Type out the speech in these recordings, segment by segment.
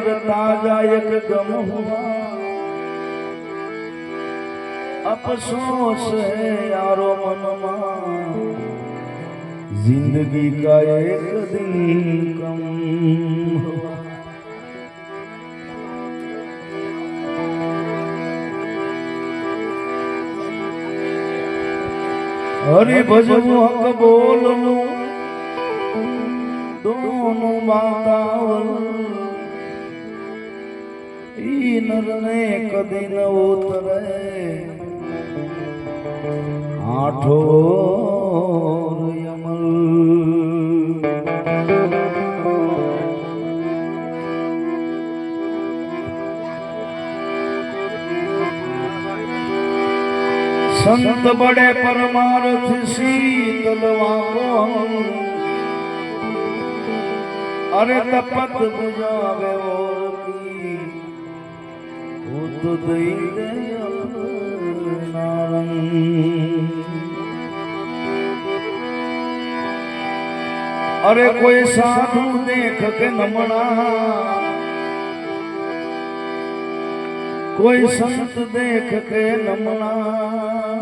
पर ताज़ा एक गम हुआ। अफसोस है यारो मनमा। ज़िंदगी का एक दिन कम हुआ। हरि भजबू हक बोलू दोनों माता ઈ નરને કદી ન ઉતરે. આઠો સંત બડે પરમાર્થ શીતલ વાંકો અરે તપત બુજાવે ઓરતી ઉત દઈ દે નારંગ અરે કોઈ સાધુ દેખ કે નમણા કોઈ સંત દેખ કે નમણા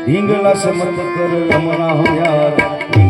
ઢીંગલા સે કર રમણા હો યાર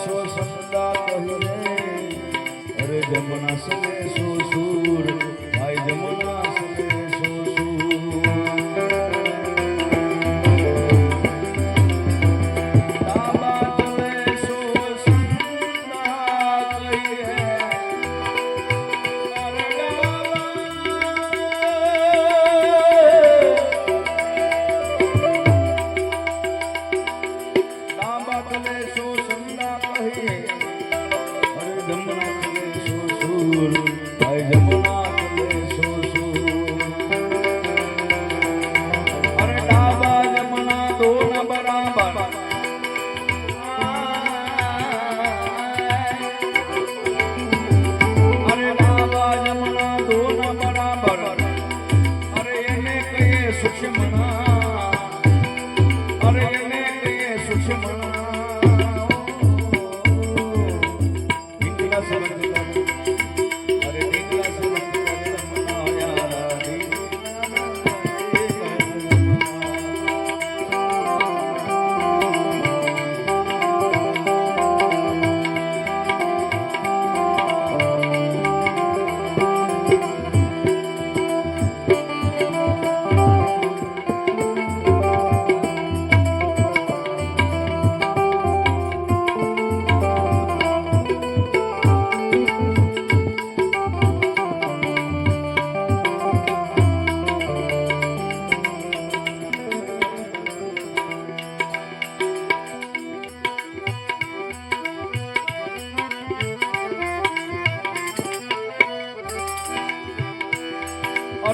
સો સંદા કહીને અરે જમના સલે સો જમણા સુર ભાઈ જમણા Thank you.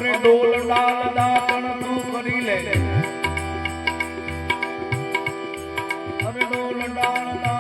અરે ડોલ ડાલ પણ તું કરી લે. અરે ડોલ ડાલ